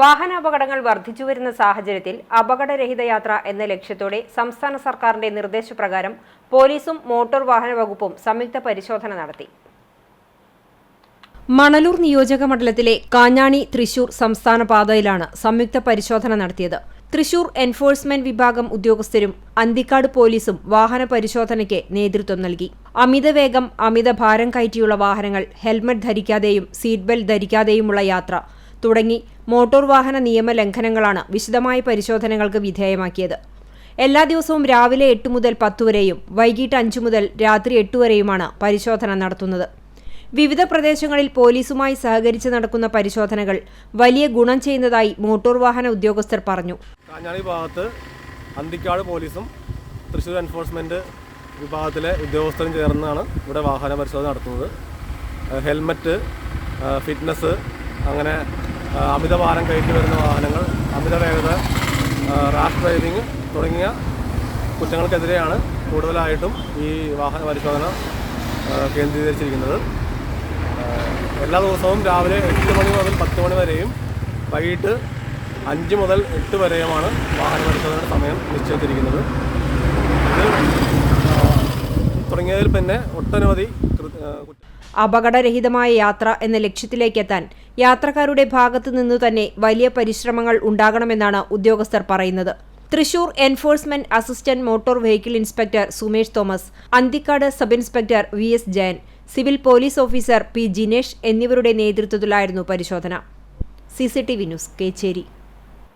വാഹനാപകടങ്ങൾ വർദ്ധിച്ചുവരുന്ന സാഹചര്യത്തിൽ അപകടരഹിത യാത്ര എന്ന ലക്ഷ്യത്തോടെ സംസ്ഥാന സർക്കാരിന്റെ നിർദ്ദേശപ്രകാരം പോലീസും മോട്ടോർ വാഹന വകുപ്പും സംയുക്ത പരിശോധന നടത്തി. മണലൂർ നിയോജക മണ്ഡലത്തിലെ കാഞ്ഞാണി തൃശൂർ സംസ്ഥാന പാതയിലാണ് സംയുക്ത പരിശോധന നടത്തിയത്. തൃശൂർ എൻഫോഴ്സ്മെന്റ് വിഭാഗം ഉദ്യോഗസ്ഥരും അന്തിക്കാട് പോലീസും വാഹന പരിശോധനയ്ക്ക് നേതൃത്വം നൽകി. അമിതവേഗം അമിത ഭാരം കയറ്റിയുള്ള വാഹനങ്ങൾ ഹെൽമറ്റ് ധരിക്കാതെയും സീറ്റ് ബെൽറ്റ് ധരിക്കാതെയുമുള്ള യാത്ര തുടങ്ങി മോട്ടോർ വാഹന നിയമ ലംഘനങ്ങളാണ് വിശദമായ പരിശോധനകൾക്ക് വിധേയമാക്കിയത്. എല്ലാ ദിവസവും രാവിലെ എട്ട് മുതൽ പത്ത് വരെയും വൈകിട്ട് അഞ്ചു മുതൽ രാത്രി എട്ട് വരെയുമാണ് പരിശോധന നടത്തുന്നത്. വിവിധ പ്രദേശങ്ങളിൽ പോലീസുമായി സഹകരിച്ച് നടക്കുന്ന പരിശോധനകൾ വലിയ ഗുണം ചെയ്യുന്നതായി മോട്ടോർ വാഹന ഉദ്യോഗസ്ഥർ പറഞ്ഞു. ഭാഗത്ത് അന്തിക്കാട് പോലീസും തൃശ്ശൂർ എൻഫോഴ്സ്മെന്റ് വിഭാഗത്തിലെ ഉദ്യോഗസ്ഥരും ചേർന്നാണ് ഇവിടെ വാഹന പരിശോധന നടത്തുന്നത്. ഹെൽമറ്റ് ഫിറ്റ്നസ് അങ്ങനെ ഏഹ് അമിതഭാരം കയറ്റി വരുന്ന വാഹനങ്ങൾ അമിത വേഗത റാഷ് ഡ്രൈവിംഗ് തുടങ്ങിയ കുറ്റങ്ങൾക്കെതിരെയാണ് കൂടുതലായിട്ടും ഈ വാഹന പരിശോധന കേന്ദ്രീകരിച്ചിരിക്കുന്നത്. എല്ലാ ദിവസവും രാവിലെ എട്ട് മണി മുതൽ പത്ത് മണി വരെയും വൈകിട്ട് അഞ്ച് മുതൽ എട്ട് വരെയുമാണ് വാഹന പരിശോധനയുടെ സമയം നിശ്ചയിച്ചിരിക്കുന്നത്. തുടങ്ങിയതിൽ പിന്നെ ഒട്ടനവധി അപകടരഹിതമായ യാത്ര എന്ന ലക്ഷ്യത്തിലേക്കെത്താൻ യാത്രക്കാരുടെ ഭാഗത്തു നിന്നു തന്നെ വലിയ പരിശ്രമങ്ങൾ ഉണ്ടാകണമെന്നാണ് ഉദ്യോഗസ്ഥർ പറയുന്നത്. Thrissur enforcement assistant motor vehicle inspector Sumesh Thomas Anthikkad sub inspector V S Jayan civil police officer P Jinesh എന്നിവരുടെ നേതൃത്വത്തിലായിരുന്നു പരിശോധന. C C T V news Kechery.